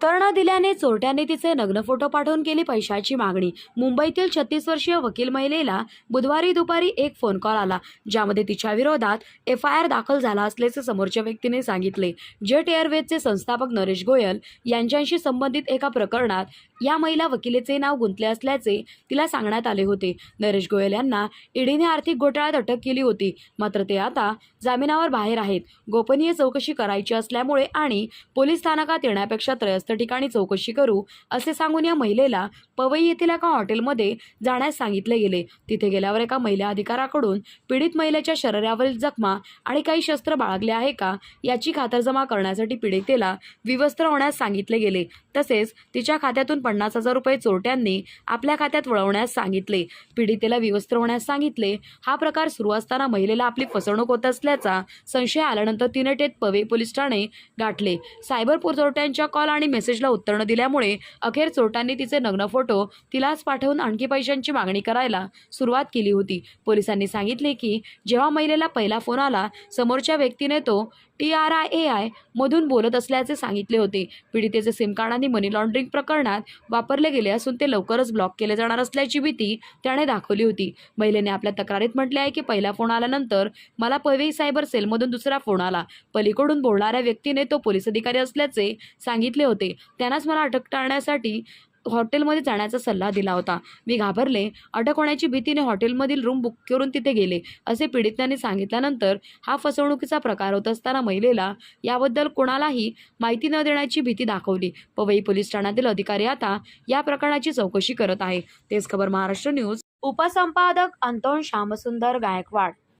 उत्तर न दिल्याने चोरट्याने तिचे नग्न फोटो पाठवून केली पैशाची मागणी. मुंबईतील छत्तीस वर्षीय वकील महिलेला बुधवारी दुपारी एक फोन कॉल आला ज्यामध्ये तिच्या विरोधात एफ आय आर दाखल झाला असल्याचे समोरच्या व्यक्तीने सांगितले. जेट एअरवेजचे संस्थापक नरेश गोयल यांच्याशी संबंधित एका प्रकरणात या महिला वकिलेचे नाव गुंतले असल्याचे तिला सांगण्यात आले होते. नरेश गोयल यांना ईडीने आर्थिक घोटाळ्यात अटक केली होती. मात्र ते आता जामिनावर बाहेर आहेत. गोपनीय चौकशी करायची असल्यामुळे आणि पोलीस स्थानकात येण्यापेक्षा त्रयस्थ ठिकाणी चौकशी करू असे सांगून या महिलेला पवई येथील एका हॉटेलमध्ये जाण्यास सांगितले गेले. तिथे गेल्यावर एका महिला अधिकाराकडून पीडित महिलेच्या शरीरावरील जखमा आणि काही शस्त्र बाळगले आहे का याची खातरजमा करण्यासाठी पीडितेला विवस्त्र होण्यास सांगितले गेले. तसेच तिच्या खात्यातून पन्नास हजार रुपये चोरट्यांनी आपल्या खात्यात वळवण्यास सांगितले. पीडितेला विवस्त्र होण्यास सांगितले. हा प्रकार सुरू असताना महिलेला आपली फसवणूक होत असल्याचा संशय आल्यानंतर तिने टेत पवई पोलीस ठाणे गाठले. सायबर चोरट्यांच्या कॉल आणि मेसेजला उत्तर न दिल्यामुळे अखेर चोरटांनी तिचे नग्न फोटो तिलाच पाठवून आणखी पैशांची मागणी करायला सुरुवात केली होती. पोलिसांनी सांगितले की जेव्हा महिलेला पहिला फोन आला समोरच्या व्यक्तीने तो टी आर आय ए आय मधून बोलत असल्याचे सांगितले होते. पीडितेचे सिम कार्ड आणि मनी लॉन्ड्रिंग प्रकरणात वापरले गेले असून ते लवकरच ब्लॉक केले जाणार असल्याची भीती त्याने दाखवली होती. महिलेने आपल्या तक्रारीत म्हटले आहे की पहिला फोन आल्यानंतर मला पवई सायबर सेलमधून दुसरा फोन आला. पलीकडून बोलणाऱ्या व्यक्तीने तो पोलीस अधिकारी असल्याचे सांगितले होते. त्यांनाच मला अटक टाळण्यासाठी हॉटेलमध्ये जाण्याचा सल्ला दिला होता. मी घाबरले. अटक होण्याची भीतीने हॉटेलमधील रूम बुक करून तिथे गेले. असे पीडितांनी सांगितल्यानंतर हा फसवणुकीचा प्रकार होत असताना महिलेला याबद्दल कोणालाही माहिती न देण्याची भीती दाखवली. पवई पोलीस ठाण्यातील अधिकारी आता या प्रकरणाची चौकशी करत आहे. तेच खबर महाराष्ट्र न्यूज. उपसंपादक अंतोन श्यामसुंदर गायकवाड.